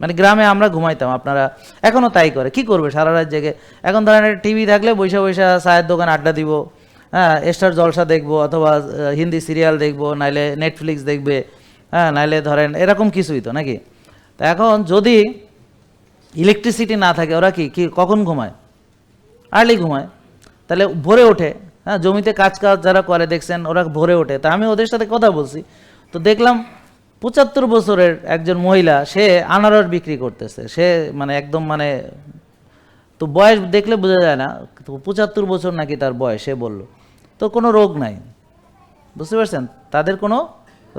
মানে গ্রামে আমরা ঘুমাইতাম, আপনারা এখনও তাই করে, কি করবে সারা রাত জেগে? এখন ধরেন টিভি থাকলে বৈশা বৈশা চায়ের দোকান আড্ডা দিব হ্যাঁ স্টার জলসা দেখব অথবা হিন্দি সিরিয়াল দেখব, নাইলে নেটফ্লিক্স দেখবে হ্যাঁ নাইলে ধরেন এরকম কিছুই তো নাকি? তা এখন যদি ইলেকট্রিসিটি না থাকে, ওরা কি কি, কখন ঘুমায়? আর্লি ঘুমায়। তাহলে ভোরে ওঠে হ্যাঁ জমিতে কাজ কাজ যারা করে দেখছেন, ওরা ভোরে ওঠে। তা আমি ওদের সাথে কথা বলছি। তো দেখলাম পঁচাত্তর বছরের একজন মহিলা, সে আনারস বিক্রি করতেছে। সে মানে একদম মানে তো বয়স দেখলে বোঝা যায় না, তো পঁচাত্তর বছর নাকি তার বয়স, সে বলল। তো কোনো রোগ নাই। বুঝতে পারছেন? তাদের কোনো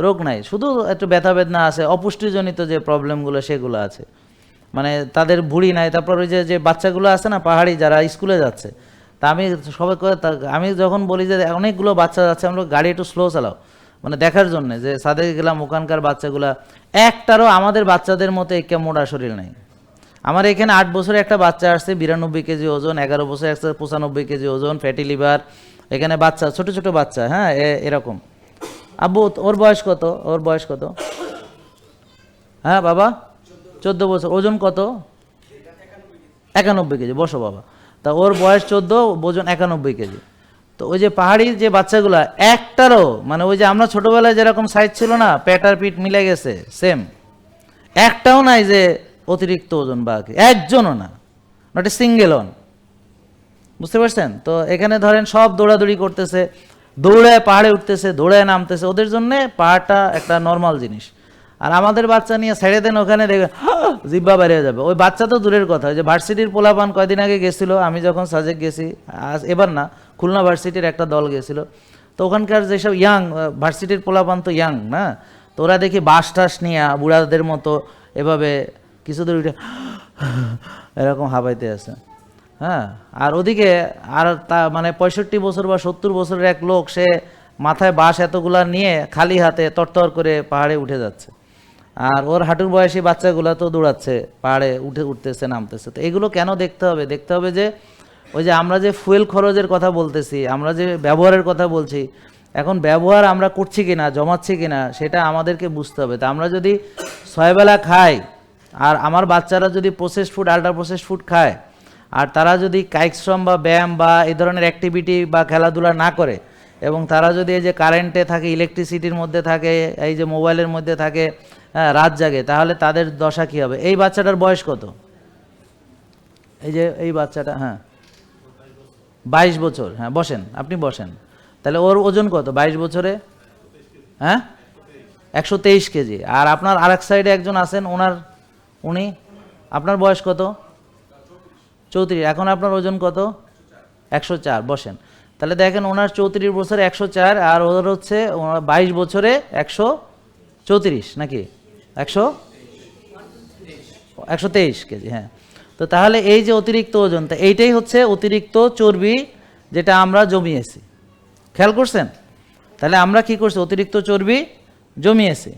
রোগ নাই। শুধু একটু ব্যথা বেদনা আছে, অপুষ্টিজনিত যে প্রবলেমগুলো, সেগুলো আছে। মানে তাদের ভুঁড়ি নাই, তারপর ওই যে যে বাচ্চাগুলো আছে না, পাহাড়ি যারা স্কুলে যাচ্ছে, তা আমি সবাই আমি যখন বলি যে, অনেকগুলো বাচ্চা যাচ্ছে, আমরা গাড়ি একটু স্লো চালাও। মানে দেখার জন্য যে সাদে গেলাম ওখানকার বাচ্চাগুলা, একটারও আমাদের বাচ্চাদের মতো একে মোটা শরীর নাই। আমার এখানে আট বছরে একটা বাচ্চা আসছে, বিরানব্বই কেজি ওজন, এগারো বছরে আসছে পঁচানব্বই কেজি ওজন, ফ্যাটি লিভার, এখানে বাচ্চা, ছোট ছোট বাচ্চা হ্যাঁ এরকম। আব্বু, ওর বয়স কত? ওর বয়স কত? হ্যাঁ বাবা? চোদ্দ বছর। ওজন কত? একানব্বই কেজি। বসো, বাবা। তা ওর বয়স চোদ্দ, ওজন একানব্বই কেজি। তো ওই যে পাহাড়ি যে বাচ্চাগুলা, একটারও মানে ওই যে আমরা ছোটবেলায় যেরকম সাইজ ছিল না, পেটার পিঠ মিলে গেছে সেম একটাও নাই যে অতিরিক্ত ওজন বা একজনও না নট এ সিঙ্গেল অন বুঝতে পারছেন? তো এখানে ধরেন সব দৌড়াদৌড়ি করতেছে দৌড়ায় পাহাড়ে উঠতেছে দৌড়ায় নামতেছে, ওদের জন্য পাহাড়টা একটা নর্মাল জিনিস। আর আমাদের বাচ্চা নিয়ে ছেড়ে দেন, ওখানে দেখে জিব্বা বেরিয়ে যাবে। ওই বাচ্চা তো দূরের কথা, ওই যে ভার্সিটির পোলাপান কয়দিন আগে গেছিল, আমি যখন সাজেক গেছি, আজ এবার না খুলনা ভার্সিটির একটা দল গেছিল। তো ওখানকার যেসব ইয়াং ভার্সিটির পোলাপান তো ইয়াং না? তো ওরা দেখি বাস টাস নিয়ে বুড়াদের মতো এভাবে কিছু দূর উঠে এরকম হাবাইতে আছে। হ্যাঁ? আর ওদিকে আর তা মানে পঁয়ষট্টি বছর বা সত্তর বছরের এক লোক, সে মাথায় বাঁশ এতগুলা নিয়ে খালি হাতে তরতর করে পাহাড়ে উঠে যাচ্ছে। আর ওর হাঁটুর বয়সী বাচ্চাগুলো তো দৌড়াচ্ছে, পাহাড়ে উঠে উঠতেছে, নামতেছে। তো এগুলো কেন দেখতে হবে? দেখতে হবে যে ওই যে আমরা যে ফুয়েল খরচের কথা বলতেছি আমরা যে ব্যবহারের কথা বলছি এখন ব্যবহার আমরা করছি কিনা জমাচ্ছি কিনা সেটা আমাদেরকে বুঝতে হবে। তা আমরা যদি ছয়বেলা খাই আর আমার বাচ্চারা যদি process food ultra process food খায় আর তারা যদি কায়িকশ্রম বা ব্যায়াম বা এই ধরনের অ্যাক্টিভিটি বা খেলাধুলা না করে এবং তারা যদি এই যে কারেন্টে থাকে ইলেকট্রিসিটির মধ্যে থাকে এই যে মোবাইলের মধ্যে থাকে হ্যাঁ, রাত জাগে তাহলে তাদের দশা কী হবে? এই বাচ্চাটার বয়স কত? এই যে এই বাচ্চাটা হ্যাঁ। বাইশ বছর হ্যাঁ বসেন, আপনি বসেন। তাহলে ওর ওজন কত? বাইশ বছরে? হ্যাঁ? একশো তেইশ কেজি। আর আপনার আরেক সাইডে একজন আছেন, ওনার, উনি, আপনার বয়স কত? চৌত্রিশ। এখন আপনার ওজন কত? একশো চার, বসেন। তাহলে দেখেন ওনার চৌত্রিশ বছরে একশো চার, আর ওর হচ্ছে ওনার বাইশ বছরে একশো চৌত্রিশ, নাকি? একশো? একশো তেইশ কেজি হ্যাঁ। তো তাহলে এই যে অতিরিক্ত ওজন, তা এইটাই হচ্ছে অতিরিক্ত চর্বি যেটা আমরা জমিয়েছি। খেয়াল করছেন? তাহলে আমরা কি করছি? অতিরিক্ত চর্বি জমিয়েছি।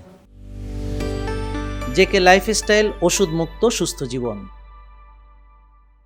জেকে লাইফস্টাইল ওষুধ মুক্ত সুস্থ জীবন।